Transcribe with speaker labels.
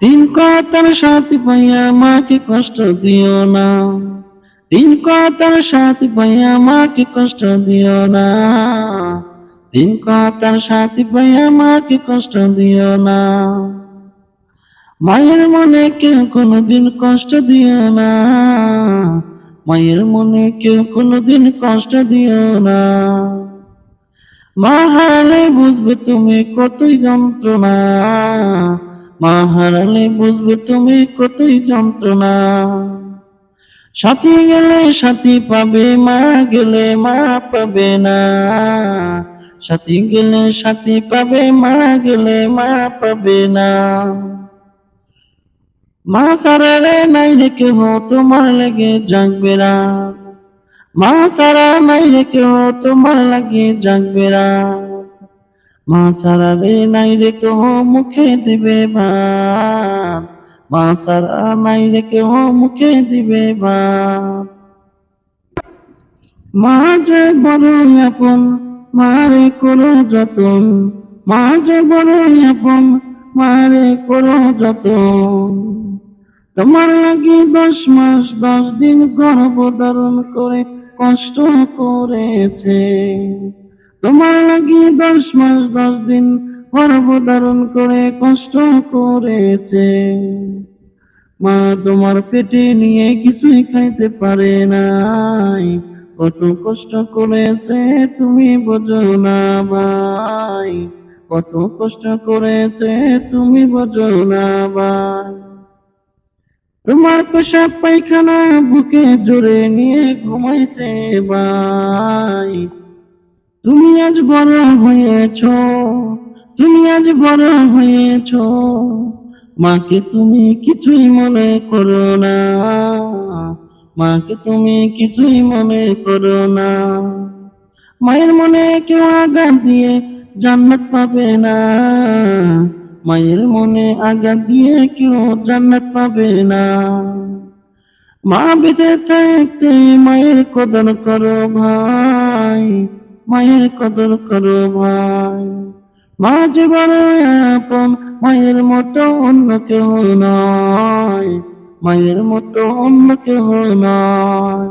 Speaker 1: তিন কথার সাথী পাইয়া মাকে কষ্ট দিও না। তিন কথার সাথী পাইয়া মাকে কষ্ট দিও না। তিন কথার সাথী পাইয়া মাকে কষ্ট দিও না। মায়ের মনে কেউ কোনোদিন কষ্ট দিও না। মায়ের মনে কেউ কোনোদিন কষ্ট দিও না। মা হারালে বুঝবে তুমি কতই যন্ত্রণা। মা হারালে বুঝবে তুমি কতই যন্ত্রণা। সাথী গেলে সাথী পাবে, মা গেলে মা পাবে না। সাথী গেলে সাথী পাবে, মা গেলে মা পাবে না। মা সারারে নাই রেখে হো তোমার লাগে জাগবে মা সারা নাই রেখে হো তোমার লাগে জাগবে রাত মা সারা রে নাই রে হো মুখে দিবে ভাত। মা সারা নাই রে হো মুখে দিবে ভাত। মা যে বড় আপন, মারে করো যতন। মা যে বড় আপন, মারে করো যতন। তোমার লাগি দশ মাস, দশ দিন গর্ভ ধারণ করে কষ্ট করেছে। তোমার লাগি দশ মাস, দশ দিন গর্ভ ধারণ করে কষ্ট করেছে। মা তোমার পেটে নিয়ে কিছুই খাইতে পারে নাই। কত কষ্ট করেছে তুমি বোঝো না ভাই। কত কষ্ট করেছে তুমি বোঝো না ভাই। তোমার পেশাব পায়খানা বুকে জোরে নিয়ে ঘুমাইছে ভাই। তুমি আজ বড় হয়েছ, তুমি আজ বড় হয়েছ। মাকে তুমি কিছুই মনে করো না, মাকে তুমি কিছুই মনে করো না। মায়ের মনে কেউ আঘাত দিয়ে জান্নাত পাবে না, মায়ের মনে আঘাত দিয়ে কেউ জান্নাত পাবে না। মা বেঁচে থাকতে মায়ের কদর করো ভাই মায়ের কদর করো ভাই। মা যে আপন, মায়ের মতো অন্য কেহ নয় মায়ের মতো অন্য কেহ নয়